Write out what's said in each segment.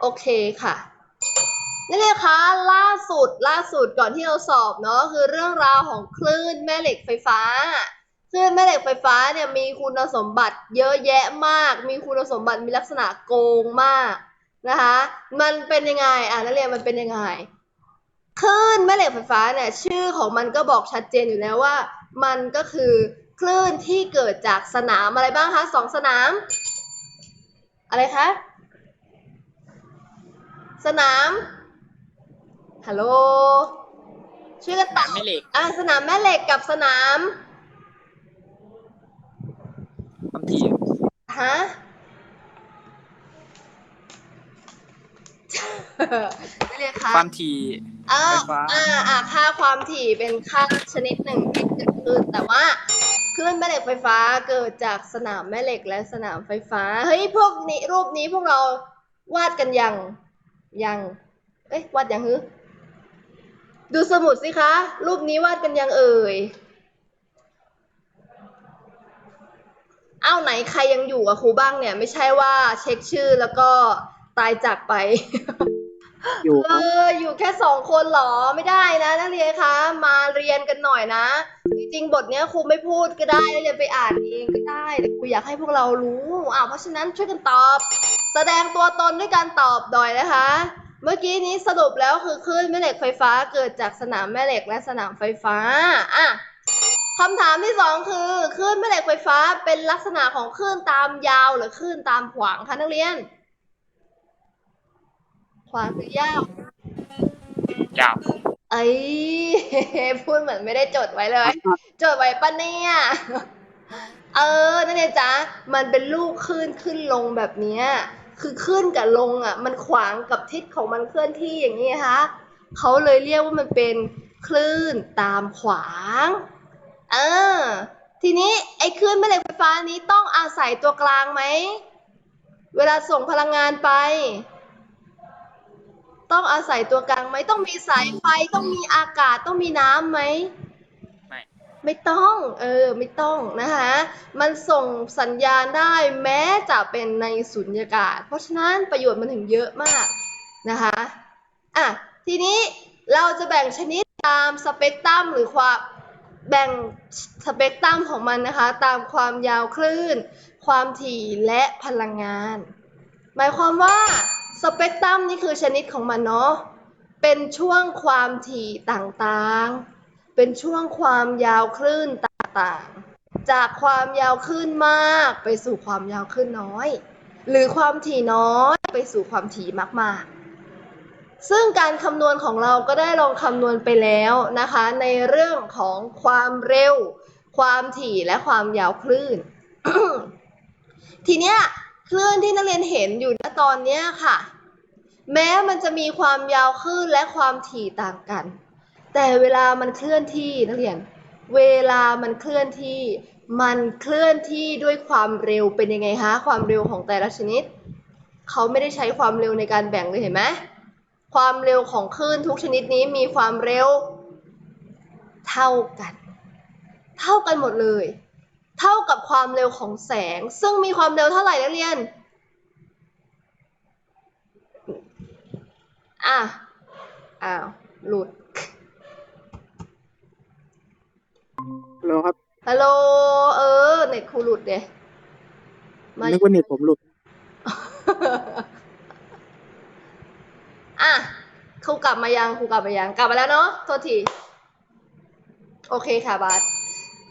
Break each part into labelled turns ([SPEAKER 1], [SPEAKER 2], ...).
[SPEAKER 1] โอเคค่ะนักเรียนคะล่าสุดล่าสุดก่อนที่เราสอบเนาะคือเรื่องราวของคลื่นแม่เหล็กไฟฟ้า คลื่นแม่เหล็กไฟฟ้าเนี่ยมีคุณสมบัติเยอะแยะมาก มีคุณสมบัติมีลักษณะโกงมากนะคะมันเป็นยังไงอะนักเรียนมันเป็นยังไงคลื่นแม่เหล็กไฟฟ้าเนี่ยชื่อของมันก็บอกชัดเจนอยู่แล้วว่า มันก็คือคลื่นที่เกิดจากสนามอะไรบ้างคะสองสนาม อะไรคะ สนาม ฮัลโหลช่วยกันตอบ
[SPEAKER 2] สนามแม่เหล็ก
[SPEAKER 1] อะสนามแม่เหล็กกับสนาม
[SPEAKER 2] ความถี่
[SPEAKER 1] ฮะ ไม่เรียกคะ
[SPEAKER 2] ความถี่
[SPEAKER 1] อ่า
[SPEAKER 2] ไฟฟ้า
[SPEAKER 1] อ่าอ่าค่าความถี่เป็นค่าชนิดหนึ่งที่เกิดขึ้นแต่ว่าคลื่นแม่เหล็กไฟฟ้าเกิดจากสนามแม่เหล็กและสนามไฟฟ้า เฮ้ย พวกนี้รูปนี้พวกเราวาดกันยัง ยัง เอ้ยวาดยังฮึดูสมุดสิคะ รูปนี้วาดกันยังเอ่ย เอ้าไหนใครยังอยู่กับครูบ้างเนี่ย ไม่ใช่ว่าเช็คชื่อแล้วก็ตายจากไป
[SPEAKER 2] อยู่
[SPEAKER 1] เอออยู่แค่สองคนเหรอไม่ได้นะนักเรียนคะ มาเรียนกันหน่อยนะ จริงๆบทเนี้ยครูไม่พูดก็ได้นักเรียนไปอ่านเองก็ได้แต่ครูอยากให้พวกเรารู้อ่าเพราะฉะนั้นช่วยกันตอบ แสดงตัวตนด้วยการตอบหน่อยนะคะ เมื่อกี้นี้สรุปแล้วคือคลื่นแม่เหล็กไฟฟ้าเกิดจากสนามแม่เหล็กและสนามไฟฟ้าอะคำถามที่สองคือคลื่นแม่เหล็กไฟฟ้าเป็นลักษณะของคลื่นตามยาวหรือคลื่นตามขวางคะนักเรียน ขวางหรือยาว
[SPEAKER 2] ยาว
[SPEAKER 1] เอ้ย พูดเหมือนไม่ได้จดไว้เลย จดไว้ปะเนี่ย เออนั่นเองจ๊ะ มันเป็นลูกคลื่นขึ้นลงแบบเนี้ย คือขึ้นกับลงอะ มันขวางกับทิศของมันเคลื่อนที่อย่างนี้นะคะเขาเลยเรียกว่ามันเป็นคลื่นตามขวาง เออ ทีนี้ไอ้คลื่นแม่เหล็กไฟฟ้านี้ต้องอาศัยตัวกลางไหม เวลาส่งพลังงานไป ต้องอาศัยตัวกลางไหมต้องมีสายไฟต้องมีอากาศต้องมีน้ำไหม
[SPEAKER 2] ไม่
[SPEAKER 1] ไม่ต้อง เออ ไม่ต้องนะคะมันส่งสัญญาณได้แม้จะเป็นในสุญญากาศ เพราะฉะนั้นประโยชน์มันถึงเยอะมากนะคะอะทีนี้เราจะแบ่งชนิดตามสเปกตรัมหรือความแบ่งสเปกตรัมของมันนะคะ ตามความยาวคลื่น ความถี่และพลังงาน หมายความว่า สเปกตรัมนี่คือชนิดของมันเนาะ เป็นช่วงความถี่ต่างๆ เป็นช่วงความยาวคลื่นต่างๆ จากความยาวคลื่นมากไปสู่ความยาวคลื่นน้อย หรือความถี่น้อยไปสู่ความถี่มากๆ ซึ่งการคำนวณของเราก็ได้ลองคำนวณไปแล้วนะคะ ในเรื่องของความเร็ว ความถี่และความยาวคลื่น ทีเนี้ย คลื่นที่นักเรียนเห็นอยู่ณตอนนี้ค่ะ แม้มันจะมีความยาวคลื่นและความถี่ต่างกัน แต่เวลามันเคลื่อนที่นักเรียน เวลามันเคลื่อนที่ มันเคลื่อนที่ด้วยความเร็วเป็นยังไงคะความเร็วของแต่ละชนิด เขาไม่ได้ใช้ความเร็วในการแบ่งเลยเห็นไหมความเร็วของคลื่นทุกชนิดนี้มีความเร็ว เท่ากัน เท่ากันหมดเลย เท่ากับความเร็วของแสง ซึ่งมีความเร็วเท่าไหร่นักเรียน อะ อ้าว หลุด
[SPEAKER 3] แล้วครับ
[SPEAKER 1] ฮัลโหล เออ เน็ตครูหลุดเดยมา
[SPEAKER 3] นึกว่าเน็ตผมหลุด
[SPEAKER 1] อะครูกลับมายังครูกลับมายัง กลับมาแล้วเนาะ โทษที โอเคค่ะบาส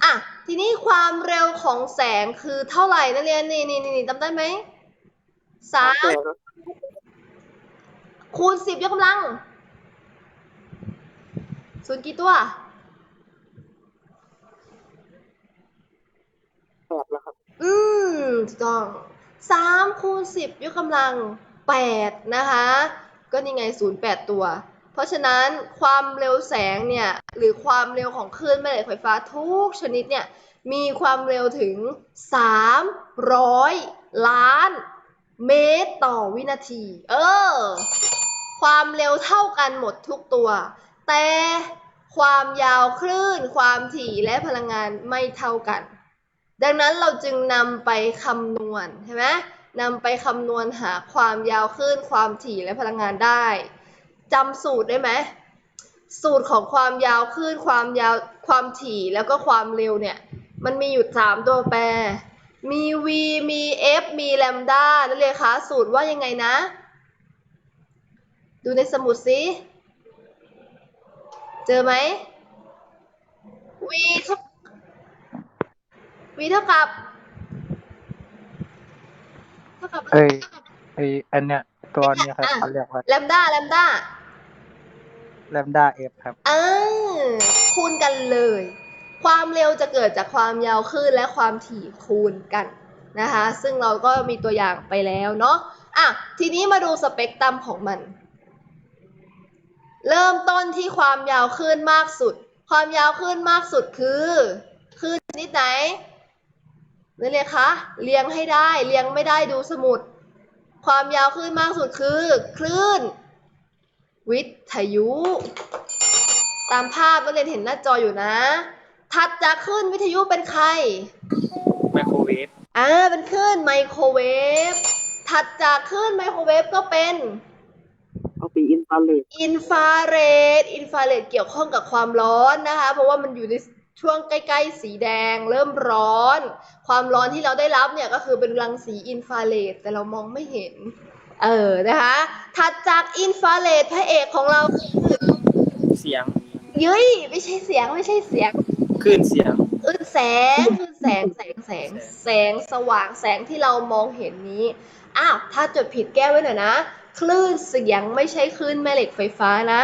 [SPEAKER 1] อะทีนี้ความเร็วของแสงคือเท่าไหร่นักเรียนนี่นี่นี่จำได้ไหมสาม
[SPEAKER 3] แต่ครับ
[SPEAKER 1] คูณสิบยกกำลังศูนย์กี่ตัว
[SPEAKER 3] แปดแล้วครับ
[SPEAKER 1] อืมถูกต้องสามคูณสิบยกกำลังแปดนะคะ ก็นี่ไงศูนย์แปดตัว เพราะฉะนั้นความเร็วแสงเนี่ยหรือความเร็วของคลื่นแม่เหล็กไฟฟ้าทุกชนิดเนี่ยมีความเร็วถึง 300 ล้านเมตรต่อวินาที เออ ความเร็วเท่ากันหมดทุกตัว แต่ความยาวคลื่น ความถี่และพลังงานไม่เท่ากัน ดังนั้นเราจึงนำไปคำนวณใช่ไหมนำไปคำนวณหาความยาวคลื่น ความถี่และพลังงานได้ จำสูตรได้ไหมสูตรของความยาวคลื่นความยาวความถี่แล้วก็ความเร็วเนี่ย มันมีอยู่สามตัวแปร มี v มี f มีแลมด้านั่นเลยคะสูตรว่ายังไงนะ ดูในสมุดสิเจอไหม v เท่า v เท่ากับเท่ากับ
[SPEAKER 4] เอ้ยไออันเนี้ยตัวเนี้ยครับ
[SPEAKER 1] อะ
[SPEAKER 4] เขาเรียกว่า
[SPEAKER 1] แลมด้าแลมด้า
[SPEAKER 4] แลมด้าเอฟครับ
[SPEAKER 1] อ่าคูณกันเลย ความเร็วจะเกิดจากความยาวคลื่นและความถี่คูณกันนะคะ ซึ่งเราก็มีตัวอย่างไปแล้วเนาะอะทีนี้มาดูสเปกตรัมของมัน เริ่มต้นที่ความยาวคลื่นมากสุด ความยาวคลื่นมากสุดคือคลื่นชนิดไหนนี่เลยคะเรียงให้ได้เรียงไม่ได้ดูสมุด ความยาวคลื่นมากสุดคือ คลื่น วิทยุ ตามภาพนักเรียนเห็นหน้าจออยู่นะ ถัดจากคลื่นวิทยุเป็นใคร
[SPEAKER 2] ไมโครเวฟ
[SPEAKER 1] อ่าเป็นคลื่นไมโครเวฟ ถัดจากคลื่นไมโครเวฟก็เป็น
[SPEAKER 3] เอาปีอินฟราเรด
[SPEAKER 1] อินฟราเรด อินฟราเรดเกี่ยวข้องกับความร้อนนะคะ เพราะว่ามันอยู่ในช่วงใกล้ๆ สีแดงเริ่มร้อน ความร้อนที่เราได้รับเนี่ยก็คือเป็นรังสีอินฟราเรดแต่เรามองไม่เห็น เออนะคะ ถัดจากอินฟราเรดพระเอกของเราคือ
[SPEAKER 2] เสียง
[SPEAKER 1] เย้ยไม่ใช่เสียงไม่ใช่เสียง
[SPEAKER 2] คลื่นเสียง
[SPEAKER 1] คลื่นแสงคลื่นแสงแสงแสงแสงสว่างแสงที่เรามองเห็นนี้อ้าวถ้าจดผิดแก้ไว้หน่อยนะ คลื่นเสียงไม่ใช่คลื่นแม่เหล็กไฟฟ้านะ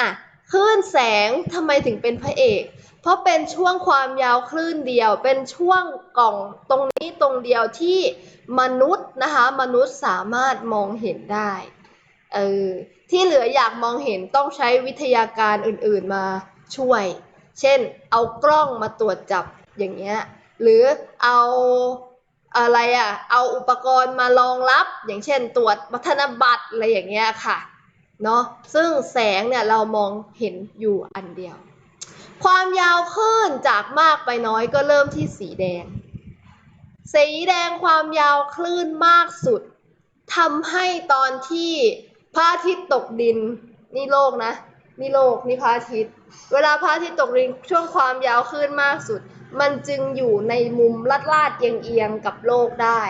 [SPEAKER 1] อะคลื่นแสงทำไมถึงเป็นพระเอก เพราะเป็นช่วงความยาวคลื่นเดียว เป็นช่วงกล่องตรงนี้ตรงเดียวที่มนุษย์นะคะมนุษย์สามารถมองเห็นได้เออที่เหลืออยากมองเห็นต้องใช้วิทยาการอื่นๆมาช่วย เช่น เอากล้องมาตรวจจับอย่างเงี้ยหรือเอาอะไรอะเอาอุปกรณ์มารองรับ อย่างเช่นตรวจวัฒนบัตรอะไรอย่างเงี้ยค่ะเนาะซึ่งแสงเนี่ยเรามองเห็นอยู่อันเดียว ความยาวคลื่นจากมากไปน้อยก็เริ่มที่สีแดง สีแดงความยาวคลื่นมากสุดทำให้ตอนที่พระอาทิตย์ตกดินนี่โลกนะนี่โลกนี่พระอาทิตย์ เวลาพระอาทิตย์ตกดินช่วงความยาวคลื่นมากสุด มันจึงอยู่ในมุมลาดลาดเอียงเอียงๆกับโลกได้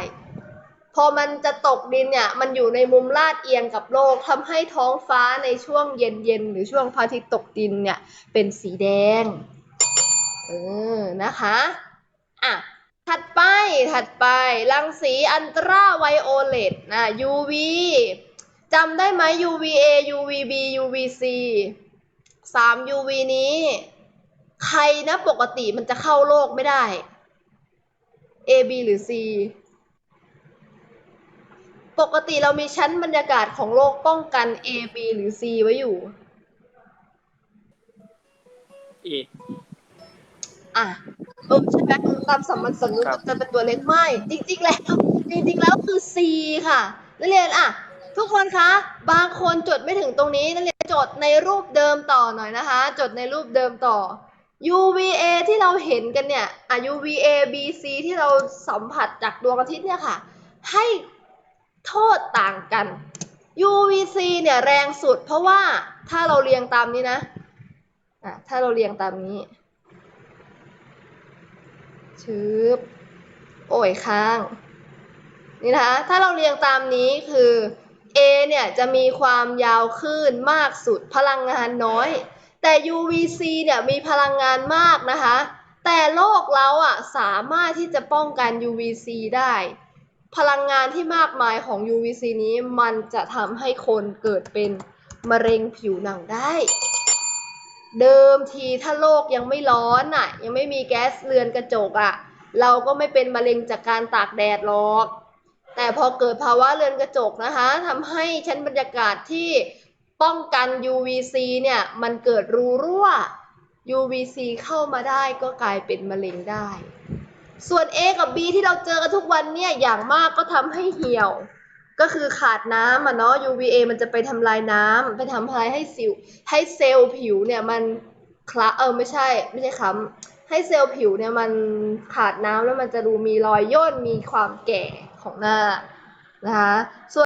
[SPEAKER 1] พอมันจะตกดินเนี่ย มันอยู่ในมุมลาดเอียงกับโลกทำให้ท้องฟ้าในช่วงเย็นๆหรือช่วงพระอาทิตย์ตกดินเนี่ย เป็นสีแดง เออ นะคะ อะ ถัดไป ถัดไป รังสีอันตราไวโอเลตนะ UV จำได้ไหม UVA UVB UVC สาม UV นี้ ใครนะปกติมันจะเข้าโลกไม่ได้ A B หรือ C ปกติเรามีชั้นบรรยากาศของโลกป้องกัน A B หรือ C ไว้อยู่
[SPEAKER 2] เอ
[SPEAKER 1] อะเออใช่ไหมตามสัมมันสำนึก
[SPEAKER 2] ครับ
[SPEAKER 1] จะเป็นตัวเล็กไม่ จริง ๆ แล้ว จริง ๆ แล้วคือ C ค่ะนักเรียนอะ ทุกคนคะ บางคนจดไม่ถึงตรงนี้นักเรียนจดในรูปเดิมต่อหน่อยนะคะ จดในรูปเดิมต่อ UVA ที่เราเห็นกันเนี่ยอะ UVA BC ที่เราสัมผัสจากดวงอาทิตย์เนี่ยค่ะ ให้ โทษต่างกัน UVC เนี่ยแรงสุด เพราะว่าถ้าเราเรียงตามนี้นะอะถ้าเราเรียงตามนี้ชืบโอ้ยค้าง นี่นะคะ ถ้าเราเรียงตามนี้คือ A เนี่ยจะมีความยาวคลื่นมากสุดพลังงานน้อย แต่ UVC เนี่ยมีพลังงานมากนะคะ แต่โลกเราอะสามารถที่จะป้องกัน UVC ได้ พลังงานที่มากมายของ UVC นี้มันจะทำให้คนเกิดเป็นมะเร็งผิวหนังได้ เดิมทีถ้าโลกยังไม่ร้อนอะ ยังไม่มีแก๊สเรือนกระจกอะ เราก็ไม่เป็นมะเร็งจากการตากแดดหรอก แต่พอเกิดภาวะเรือนกระจกนะคะทำให้ชั้นบรรยากาศที่ป้องกัน UVC เนี่ยมันเกิดรูรั่ว UVC เข้ามาได้ก็กลายเป็นมะเร็งได้ ส่วน A กับ B ที่เราเจอกันทุกวันเนี่ย อย่างมากก็ทำให้เหี่ยว ก็คือขาดน้ำอะเนาะ UVA มันจะไปทำลายน้ำไปทำลายให้สิว ให้เซลล์ผิวเนี่ยมันคละเออไม่ใช่ ไม่ใช่ค้ำให้เซลล์ผิวเนี่ยมันขาดน้ำแล้วมันจะดูมีรอยย่นมีความแก่ของหน้านะคะส่วน